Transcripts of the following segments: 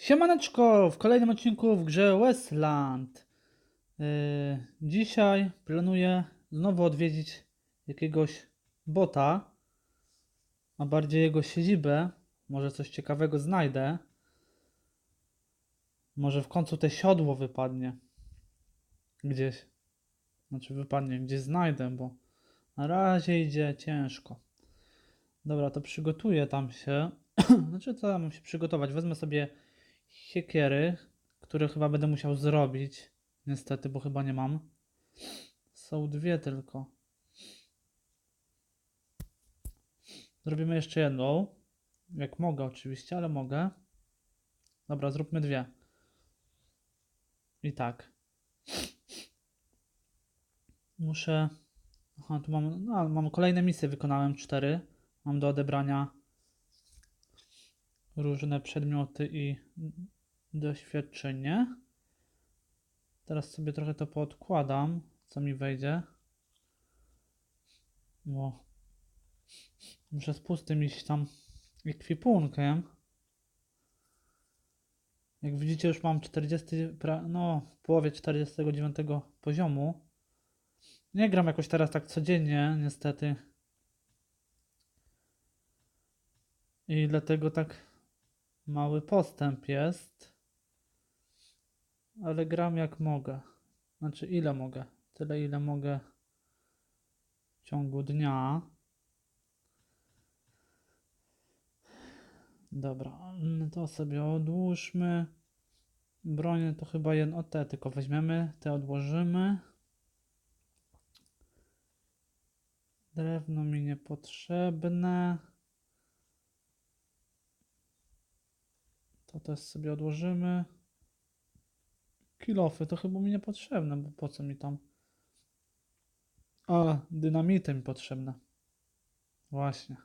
Siemaneczko, w kolejnym odcinku w grze Westland. Yy, dzisiaj planuję znowu odwiedzić jakiegoś bota, a bardziej jego siedzibę. Może coś ciekawego znajdę. Może w końcu te siodło wypadnie. Gdzieś. Znaczy wypadnie, gdzieś znajdę, bo na razie idzie ciężko. Dobra, to przygotuję tam się. znaczy, co mam się przygotować? Wezmę sobie siekiery, które chyba będę musiał zrobić. Niestety, bo chyba nie mam. Są dwie tylko. Zrobimy jeszcze jedną. Jak mogę, oczywiście, ale mogę. Dobra, zróbmy dwie. I tak. Muszę. Aha, tu mam. No, mam kolejne misje, wykonałem cztery. Mam do odebrania różne przedmioty i doświadczenie. Teraz sobie trochę to poodkładam, co mi wejdzie. Bo muszę z pustym iść tam ekwipunkiem. Jak widzicie, już mam 40, pra- no w połowie 49 poziomu. Nie gram jakoś teraz tak codziennie, niestety. I dlatego tak mały postęp jest. Ale gram jak mogę. Znaczy ile mogę? Tyle ile mogę w ciągu dnia. Dobra, no to sobie odłóżmy. Bronię to chyba jedno, o te tylko weźmiemy, te odłożymy. Drewno mi niepotrzebne. To też sobie odłożymy. Kilofy to chyba mi niepotrzebne, bo po co mi tam? A, dynamity mi potrzebne. Właśnie.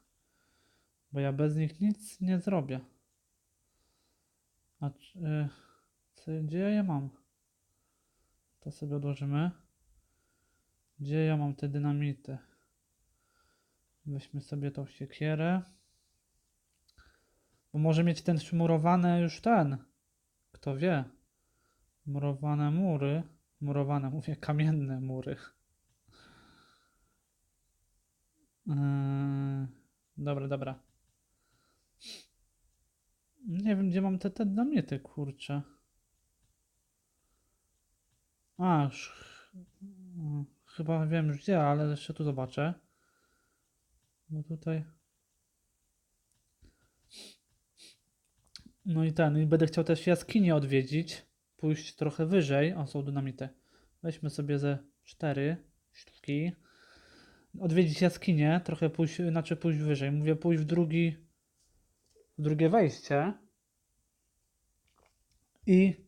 Bo ja bez nich nic nie zrobię. A czy, gdzie ja je mam? To sobie odłożymy. Gdzie ja mam te dynamity? Weźmy sobie tą siekierę. Bo może mieć ten murowane już ten. Kto wie? Murowane mury. Murowane, mówię, kamienne mury. Yy, dobra, dobra. Nie wiem, gdzie mam te, te namioty, kurczę. A, Chyba wiem już gdzie, ale jeszcze tu zobaczę. Bo tutaj. No i ten, i będę chciał też jaskinię odwiedzić, pójść trochę wyżej. O, są dynamity. Weźmy sobie ze cztery sztuki. Odwiedzić jaskinię, trochę pójść, znaczy pójść wyżej. Mówię pójść w drugi, w drugie wejście. I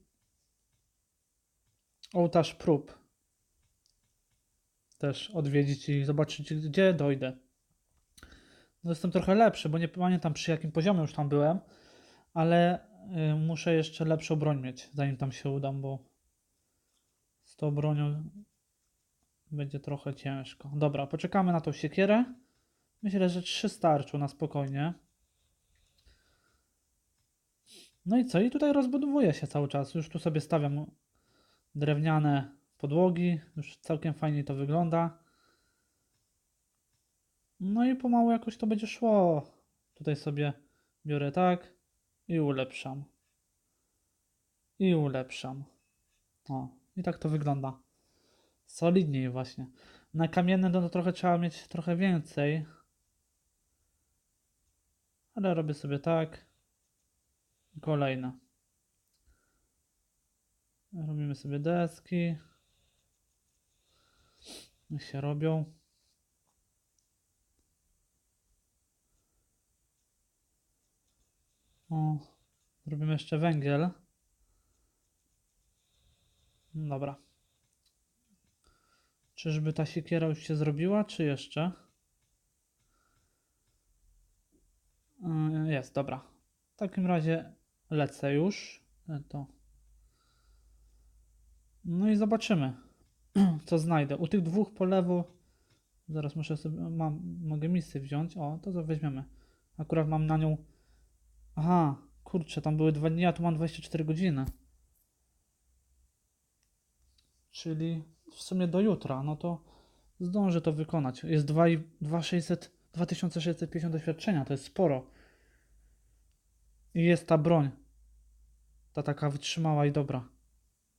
ołtarz prób. Też odwiedzić i zobaczyć, gdzie dojdę. No jestem trochę lepszy, bo nie pamiętam przy jakim poziomie już tam byłem ale y, muszę jeszcze lepszą broń mieć, zanim tam się udam, bo z tą bronią będzie trochę ciężko. Dobra, poczekamy na tą siekierę. Myślę, że trzy starczą na spokojnie. No i co? I tutaj rozbudowuję się cały czas. Już tu sobie stawiam drewniane podłogi. Już całkiem fajnie to wygląda. No i pomału jakoś to będzie szło. Tutaj sobie biorę tak. I ulepszam. I ulepszam. O, i tak to wygląda. Solidniej właśnie. Na kamienne no to trochę trzeba mieć trochę więcej. Ale robię sobie tak. Kolejne. Robimy sobie deski. Niech się robią. O, zrobimy jeszcze węgiel. Dobra. Czyżby ta siekiera już się zrobiła, czy jeszcze? Yy, Jest, dobra. W takim razie lecę już. E, To. No i zobaczymy, co znajdę. U tych dwóch po lewo. Zaraz muszę sobie. Mam, mogę misję wziąć. O, to weźmiemy. Akurat mam na nią Aha, Kurczę, tam były dwa dni, a tu mam 24 godziny. Czyli w sumie do jutra, no to zdążę to wykonać. Jest 2 i 2600, 2650 doświadczenia, to jest sporo. I jest ta broń. Ta taka wytrzymała i dobra.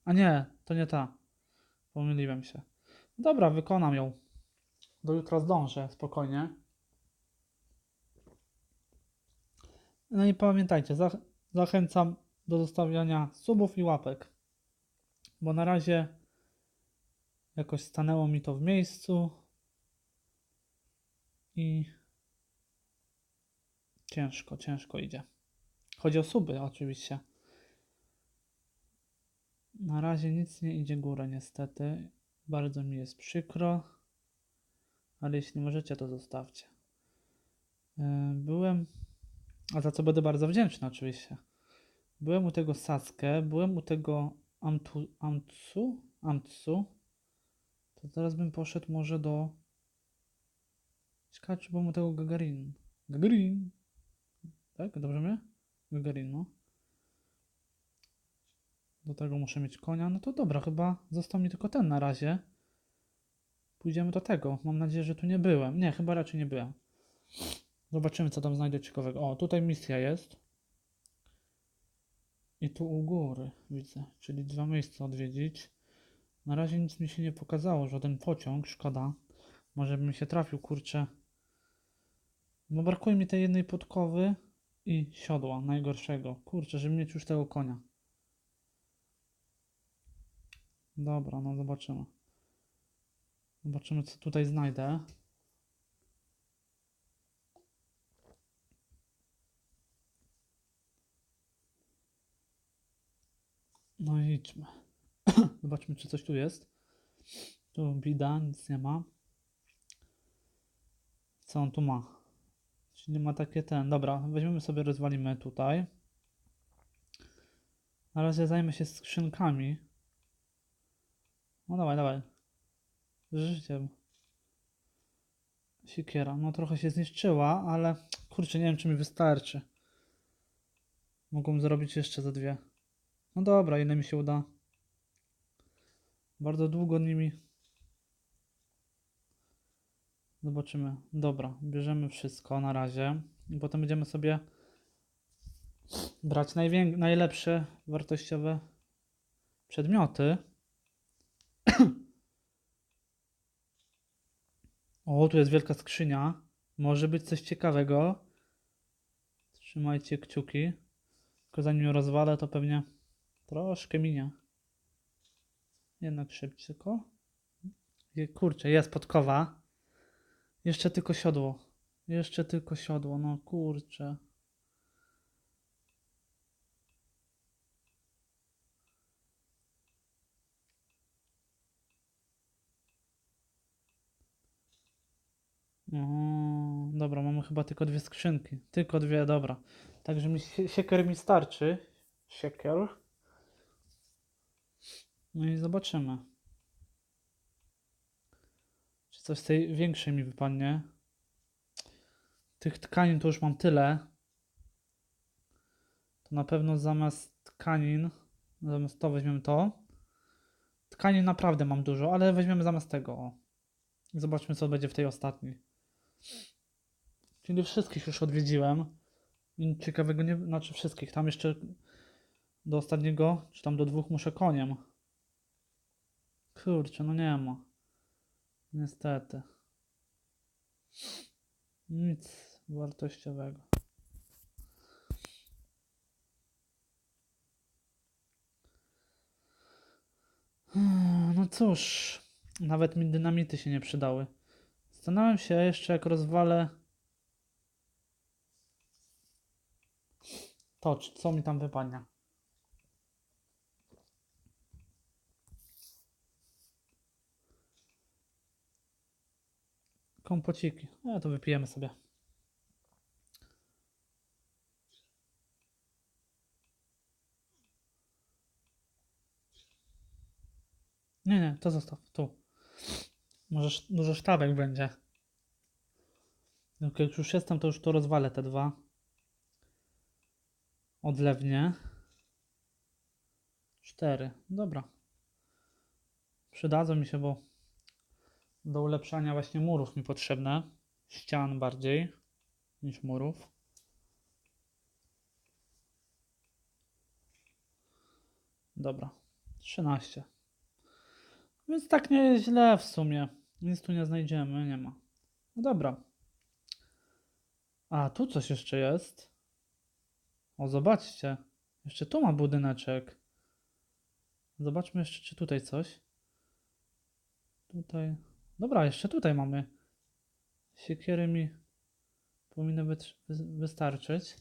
A nie, to nie ta. Pomyliłem się. Dobra, wykonam ją. Do jutra zdążę, spokojnie. No i pamiętajcie, zach- zachęcam do zostawiania subów i łapek. Bo na razie jakoś stanęło mi to w miejscu. I ciężko, ciężko idzie. Chodzi o suby oczywiście. Na razie nic nie idzie górę niestety. Bardzo mi jest przykro. Ale jeśli możecie, to zostawcie. Yy, Byłem, a za co będę bardzo wdzięczny oczywiście. Byłem u tego Sasuke, byłem u tego Amtu, Amtsu, Amtsu. To teraz bym poszedł może do... Ciekawe, czy byłem u tego Gagarin. Gagarin! Tak? Dobrze mnie? Gagarin, no. Do tego muszę mieć konia. No to dobra, chyba został mi tylko ten na razie. Pójdziemy do tego. Mam nadzieję, że tu nie byłem. Nie, chyba raczej nie byłem. Zobaczymy, co tam znajdę ciekawego. O, tutaj misja jest. I tu u góry widzę, czyli dwa miejsca odwiedzić. Na razie nic mi się nie pokazało, żaden pociąg, szkoda. Może bym się trafił, kurczę. Bo brakuje mi tej jednej podkowy i siodła, najgorszego. Kurczę, żeby mieć już tego konia. Dobra, no zobaczymy. Zobaczymy, co tutaj znajdę. No i idźmy. Zobaczmy, czy coś tu jest. Tu bida, nic nie ma. Co on tu ma? Czyli ma takie ten. Dobra, weźmiemy sobie, rozwalimy tutaj. Na razie zajmę się skrzynkami. No dawaj, dawaj. Z życiem. Siekiera. No trochę się zniszczyła, ale kurczę, nie wiem, czy mi wystarczy. Mogą zrobić jeszcze za dwie. No dobra, ile mi się uda. Bardzo długo nimi. Zobaczymy. Dobra, bierzemy wszystko na razie. I potem będziemy sobie brać najlepsze wartościowe przedmioty. O, tu jest wielka skrzynia. Może być coś ciekawego. Trzymajcie kciuki. Tylko zanim ją rozwalę, to pewnie troszkę minie. Jednak szybciej. Je- Kurczę, jest podkowa. Jeszcze tylko siodło. Jeszcze tylko siodło, no kurczę. O, dobra, mamy chyba tylko dwie skrzynki. Tylko dwie, dobra. Także mi sie- siekier mi starczy. Siekier. No i zobaczymy. Czy coś z tej większej mi wypadnie. Tych tkanin to już mam tyle. To na pewno zamiast tkanin, zamiast to weźmiemy to. Tkanin naprawdę mam dużo, ale weźmiemy zamiast tego. Zobaczmy, co będzie w tej ostatniej. Czyli wszystkich już odwiedziłem. Nic ciekawego nie, znaczy wszystkich. Tam jeszcze do ostatniego, czy tam do dwóch muszę koniem. Kurczę, no nie ma. Niestety. Nic wartościowego. Hmm, No cóż, nawet mi dynamity się nie przydały. Zastanawiam się jeszcze, jak rozwalę to, co mi tam wypadnie. Kompociki. No to wypijemy sobie. Nie, nie, to zostaw. Tu. Może dużo sztabek będzie. Jak już jestem, to już to rozwalę te dwa. Odlewnie. 4. Dobra. Przydadzą mi się, bo do ulepszania właśnie murów mi potrzebne. Ścian bardziej niż murów. Dobra. 13. Więc tak nie jest źle w sumie. Nic tu nie znajdziemy, nie ma. No dobra. A, tu coś jeszcze jest. O, zobaczcie. Jeszcze tu ma budyneczek. Zobaczmy jeszcze, czy tutaj coś. Tutaj. Dobra, jeszcze tutaj mamy. Siekiery mi powinny wy- wystarczyć.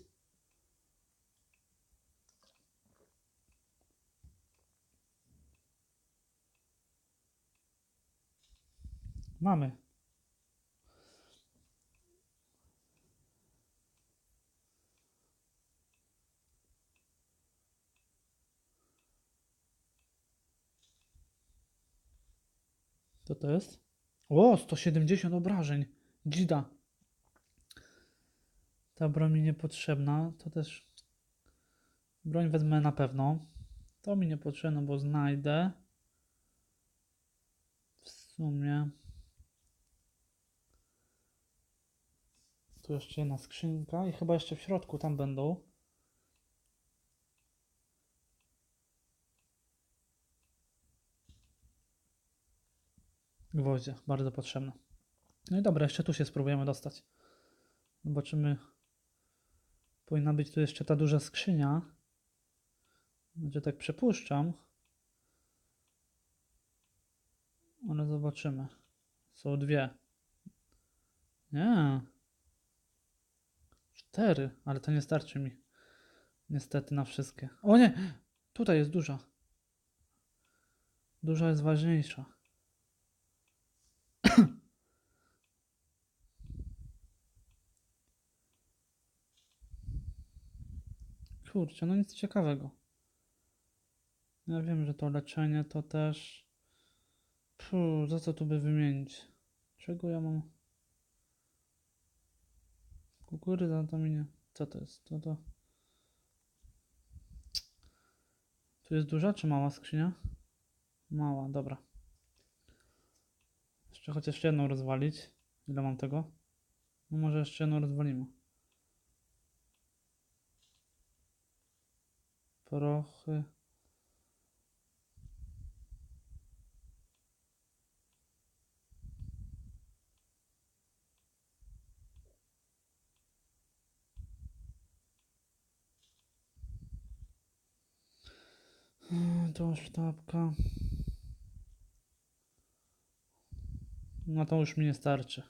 Mamy. Co to jest? O, 170 obrażeń. Dzida. Ta broń mi niepotrzebna. To też. Broń wezmę na pewno. To mi niepotrzebne, bo znajdę. W sumie. Tu jeszcze jedna skrzynka i chyba jeszcze w środku tam będą. Gwoździe, bardzo potrzebne. No i dobra, jeszcze tu się spróbujemy dostać. Zobaczymy. Powinna być tu jeszcze ta duża skrzynia. Że tak przypuszczam. Ale zobaczymy. Są dwie. Nie. Cztery, ale to nie starczy mi. Niestety na wszystkie. O nie! Tutaj jest duża. Duża jest ważniejsza. Kurczę, no nic ciekawego. Ja wiem, że to leczenie to też. Puh, za co tu by wymienić? Czego ja mam? Kukurydza to mi nie. Co to jest? To to. Tu jest duża czy mała skrzynia? Mała, dobra. Jeszcze chociaż jedną rozwalić. Ile mam tego? No może jeszcze jedną rozwalimy. Prochy. Mm, To sztabka. No to już mi nie starczy.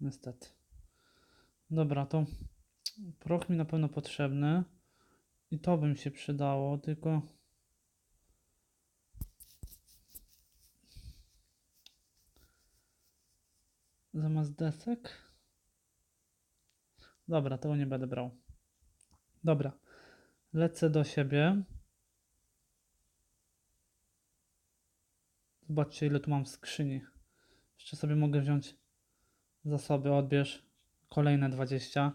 Niestety. Dobra, to proch mi na pewno potrzebny. I to by mi się przydało, tylko. Zamiast desek. Dobra, tego nie będę brał. Dobra. Lecę do siebie. Zobaczcie, ile tu mam skrzyni. Jeszcze sobie mogę wziąć zasoby, odbierz kolejne 20.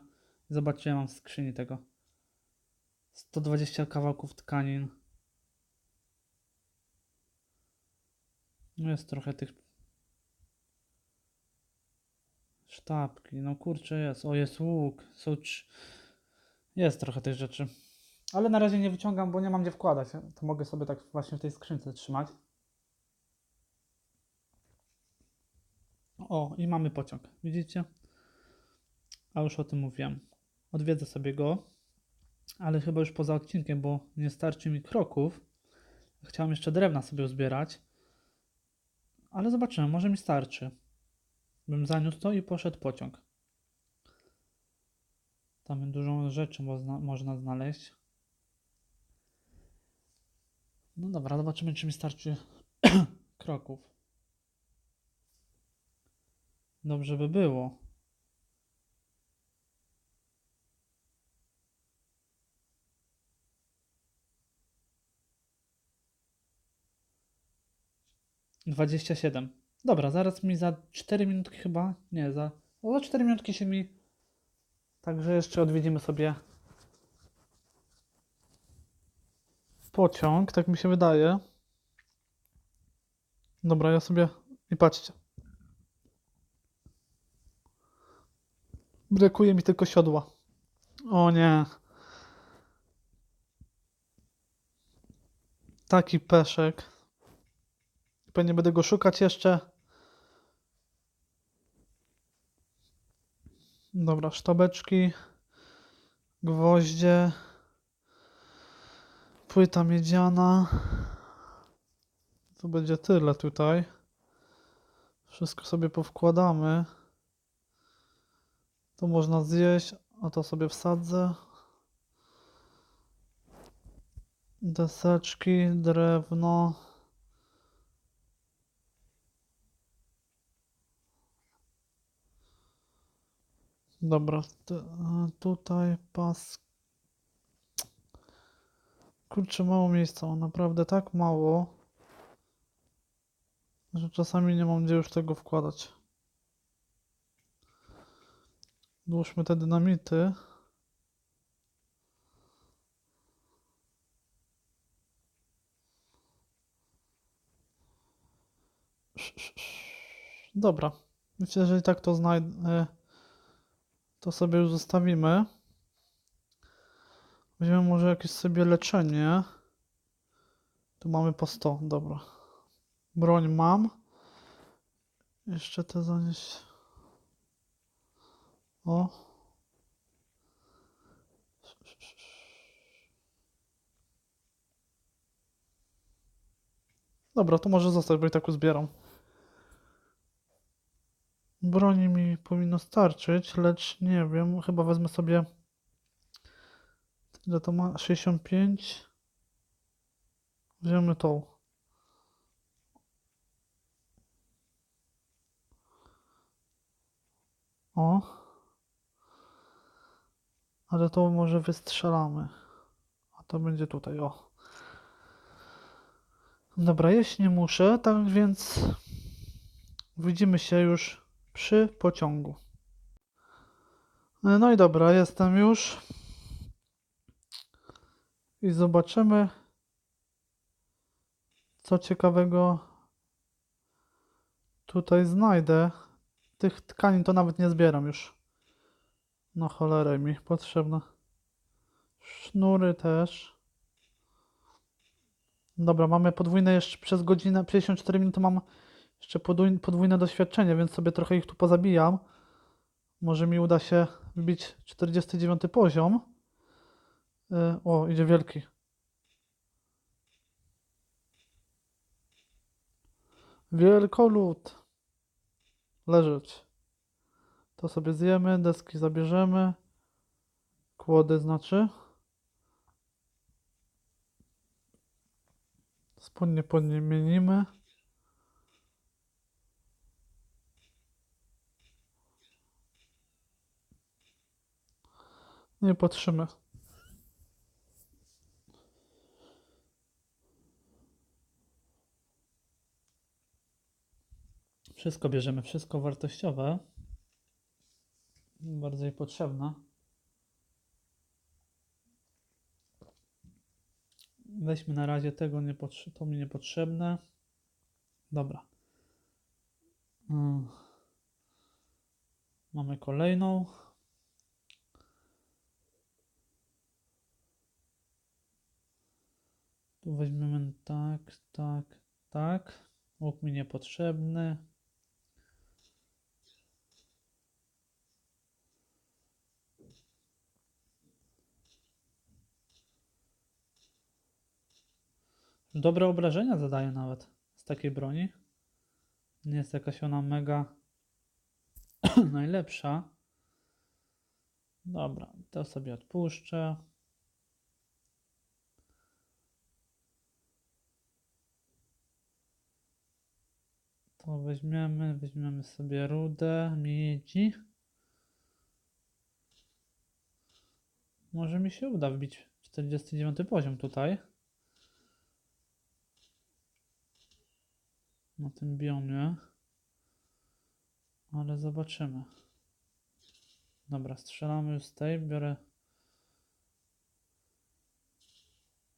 Zobaczcie, ile mam skrzyni tego. 120 kawałków tkanin. Jest trochę tych sztabki. No kurczę jest. O, jest łuk. Są. Jest trochę tych rzeczy. Ale na razie nie wyciągam, bo nie mam gdzie wkładać. To mogę sobie tak właśnie w tej skrzynce trzymać. O, i mamy pociąg. Widzicie? A już o tym mówiłem. Odwiedzę sobie go, ale chyba już poza odcinkiem, bo nie starczy mi kroków. Chciałem jeszcze drewna sobie uzbierać, ale zobaczymy, może mi starczy. Bym zaniósł to i poszedł pociąg. Tam dużo rzeczy można, można znaleźć. No dobra, zobaczymy, czy mi starczy kroków. Dobrze by było. Dwadzieścia siedem. Dobra, zaraz mi za 4 minutki chyba. Nie, za. O, za 4 minutki się mi. Także jeszcze odwiedzimy sobie pociąg, tak mi się wydaje. Dobra, ja sobie. I patrzcie. Brakuje mi tylko siodła. O nie. Taki peszek. Pewnie będę go szukać jeszcze. Dobra, sztabeczki, gwoździe, płyta miedziana. To będzie tyle tutaj. Wszystko sobie powkładamy. To można zjeść, a to sobie wsadzę. Deseczki, drewno. Dobra, tutaj pas. Kurczę, mało miejsca, mam naprawdę tak mało, że czasami nie mam gdzie już tego wkładać. Włóżmy te dynamity. Dobra, myślę, że i tak to znajdę. To sobie już zostawimy. Weźmiemy może jakieś sobie leczenie. Tu mamy po 100, dobra. Broń mam. Jeszcze te zanieść. O. Dobra, to może zostać, bo i tak uzbieram. Broni mi powinno starczyć, lecz nie wiem, chyba wezmę sobie. Ile to ma? 65. Weźmiemy tą. O. Ale to może wystrzelamy. A to będzie tutaj, o. Dobra, jeść nie muszę, tak więc widzimy się już przy pociągu. No i dobra, jestem już. I zobaczymy, co ciekawego tutaj znajdę. Tych tkanin to nawet nie zbieram już. No cholerę mi potrzebne. Sznury też. Dobra, mamy podwójne jeszcze przez godzinę, 54 minuty mam jeszcze podwójne, doświadczenie, więc sobie trochę ich tu pozabijam. Może mi uda się wbić 49 poziom. Y, O, idzie wielki. Wielkolud. Leżeć. To sobie zjemy, deski zabierzemy. Kłody znaczy. Spodnie podmienimy. Nie patrzymy. Wszystko bierzemy, wszystko wartościowe. Bardziej potrzebne. Weźmy na razie tego, nie to mi niepotrzebne. Dobra. Mm. Mamy kolejną. Tu weźmiemy tak, tak, tak. Łuk mi niepotrzebny. Dobre obrażenia zadaje nawet z takiej broni. Nie jest jakaś ona mega najlepsza. Dobra, to sobie odpuszczę. To weźmiemy, weźmiemy sobie rudę miedzi. Może mi się uda wbić 49 poziom tutaj. Na tym biomie. Ale zobaczymy. Dobra, strzelamy już z tej. Biorę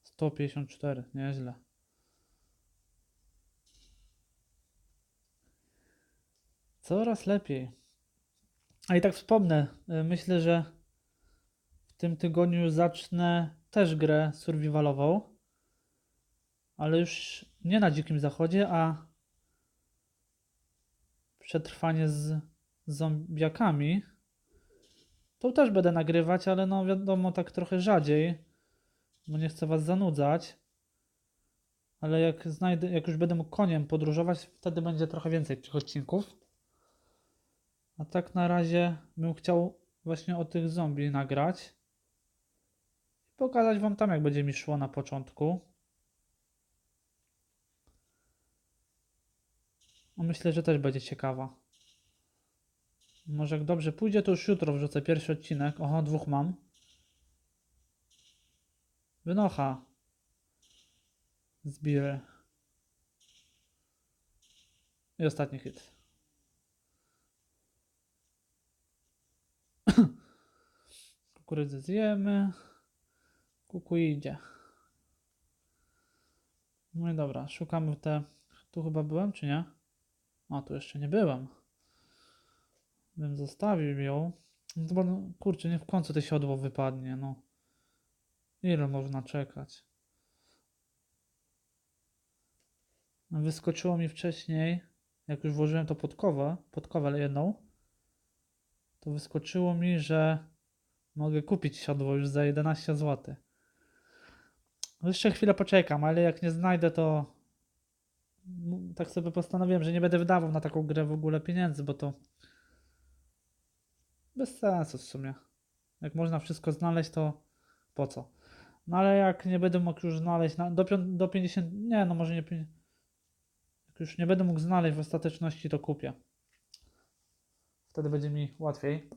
154, nieźle. Coraz lepiej. A i tak wspomnę, y, myślę, że w tym tygodniu zacznę też grę survivalową, ale już nie na Dzikim Zachodzie, a przetrwanie z zombiakami. To też będę nagrywać, ale no wiadomo, tak trochę rzadziej, bo nie chcę was zanudzać. Ale jak znajdę, jak już będę mógł koniem podróżować, wtedy będzie trochę więcej tych odcinków. A tak na razie bym chciał właśnie o tych zombie nagrać. I pokazać wam tam, jak będzie mi szło na początku. No myślę, że też będzie ciekawa. Może jak dobrze pójdzie, to już jutro wrzucę pierwszy odcinek. Oho, dwóch mam. Wynocha. Zbirę. I ostatni hit. Kukurydzę zjemy. Kuku idzie. No i dobra, szukamy te... Tu chyba byłem, czy nie? A, tu jeszcze nie byłem. Bym zostawił ją. No kurczę, nie w końcu to siodło wypadnie, no. Ile można czekać? Wyskoczyło mi wcześniej, jak już włożyłem to podkowę, podkowę jedną, to wyskoczyło mi, że mogę kupić siodło już za 11 zł. No Jeszcze chwilę poczekam, ale jak nie znajdę, to tak sobie postanowiłem, że nie będę wydawał na taką grę w ogóle pieniędzy, bo to bez sensu w sumie. Jak można wszystko znaleźć, to po co? No ale jak nie będę mógł już znaleźć na, do, do 50, nie no może nie 50, jak już nie będę mógł znaleźć w ostateczności, to kupię. Wtedy będzie mi łatwiej.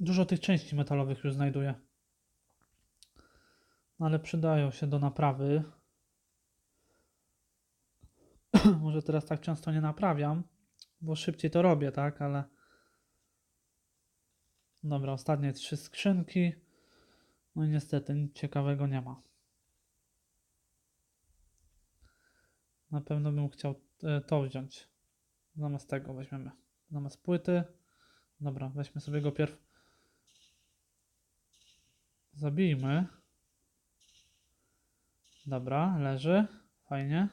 Dużo tych części metalowych już znajduję. No ale przydają się do naprawy. Może teraz tak często nie naprawiam, bo szybciej to robię, tak? Ale. Dobra, ostatnie trzy skrzynki. No i niestety nic ciekawego nie ma. Na pewno bym chciał e, to wziąć. Zamiast tego weźmiemy. Zamiast płyty. Dobra, weźmy sobie go pierw. Zabijmy. Dobra, leży. Fajnie.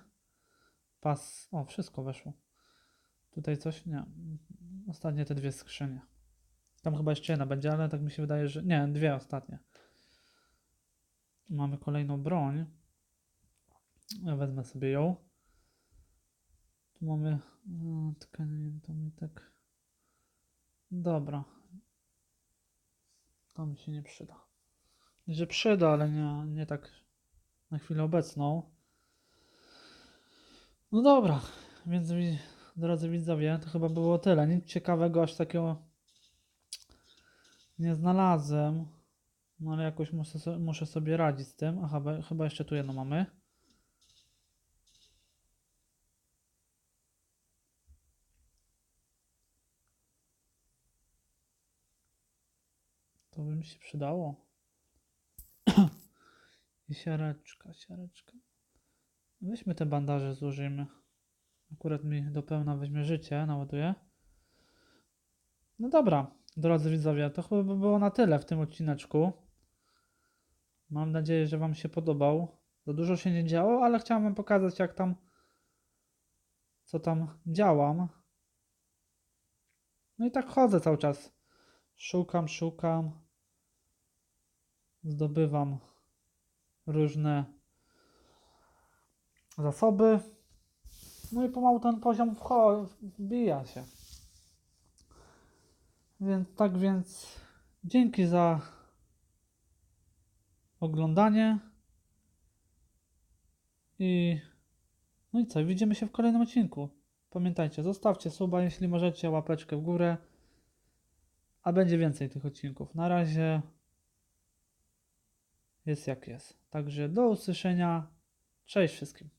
Pas. O, wszystko weszło. Tutaj coś? Nie. Ostatnie te dwie skrzynie. Tam chyba jeszcze jedna będzie, ale tak mi się wydaje, że. Nie, dwie ostatnie. Mamy kolejną broń. Ja wezmę sobie ją. Tu mamy. No, tkaniny, to mi tak. Dobra. To mi się nie przyda. Że przyda, ale nie, nie tak na chwilę obecną. No dobra, więc wi- drodzy widzowie, to chyba było tyle. Nic ciekawego aż takiego nie znalazłem. No ale jakoś muszę, muszę sobie radzić z tym. Aha, chyba jeszcze tu jedno mamy. To by mi się przydało. Siareczka, siareczka. Weźmy te bandaże, złożymy. Akurat mi do pełna weźmie życie, naładuje. No dobra, drodzy widzowie, to chyba by było na tyle w tym odcineczku. Mam nadzieję, że Wam się podobał. Za dużo się nie działo, ale chciałem Wam pokazać, jak tam, co tam działam. No i tak chodzę cały czas. Szukam, szukam. Zdobywam różne zasoby. No i pomału ten poziom wbija się. Więc tak więc dzięki za oglądanie. I no i co, widzimy się w kolejnym odcinku. Pamiętajcie, zostawcie suba, jeśli możecie, łapeczkę w górę. A będzie więcej tych odcinków. Na razie jest jak jest. Także do usłyszenia. Cześć wszystkim.